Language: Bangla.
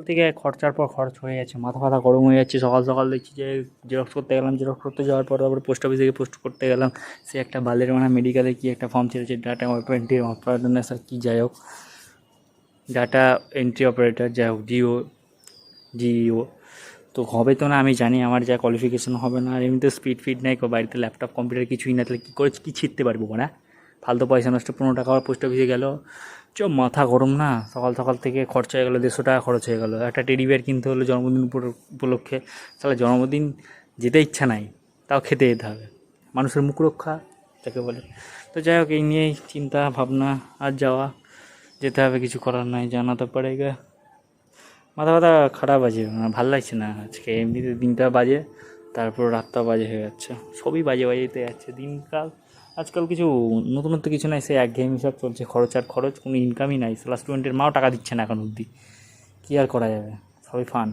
সকাল থেকে খরচার পর খরচ হয়ে যাচ্ছে, মাথা ফাথা গরম হয়ে যাচ্ছে, সকাল সকাল দেখছি যে জেরক্স করতে গেলাম জেরক্স করতে যাওয়ার পর তারপরে পোস্ট অফিসে গিয়ে পোস্ট করতে গেলাম, সে একটা বালের মানে মেডিকেলে কি একটা ফর্ম ছেড়েছে ডাটা অপারেন্টি অপারেটর কী যাই হোক ডাটা এন্ট্রি অপারেটর যাই হোক জিও জিও তো হবে তো না, আমি জানি আমার যা কোয়ালিফিকেশন হবে না, আর এমনিতে স্পিড ফিড নেই বাড়িতে ল্যাপটপ কম্পিউটার কিছুই না, তাহলে কী করে, কী ছিটতে পারব না ফালতু পয়সা নষ্ট পনেরো টাকা আবার পোস্ট অফিসে গেল। চ, মাথা গরম না? সকাল সকাল থেকে খরচা হয়ে গেলো, দেড়শো টাকা খরচ হয়ে গেলো। একটা টেডি বিয়ার কিনতে হলো জন্মদিন উপলক্ষে। তাহলে জন্মদিন যেতে ইচ্ছা নাই, তাও খেতে যেতে হবে। মানুষের মুখ রক্ষা, যাকে বলে। তো যাই হোক, এই নিয়েই চিন্তা, ভাবনা, আর যাওয়া। যেতে হবে, কিছু করার নাই, জানা তো পড়ে গে মাথা ব্যথা খারাপ আছে, ভালো লাগছে না। আজকে এমনিতে দিনটা বাজে। তারপর রাতটা বাজে হয়ে যাচ্ছে। সবই বাজে বাজেতে যাচ্ছে দিনকাল। আজকাল কিছু নতুনত্ব কিছু নাই সে একঘেয়েমি সব চলছে। খরচ আর খরচ, কোনো ইনকামই নাই। সালা স্টুডেন্টের মাও টাকা দিচ্ছে না এখন অবধি। কী আর করা যাবে? সবই ফান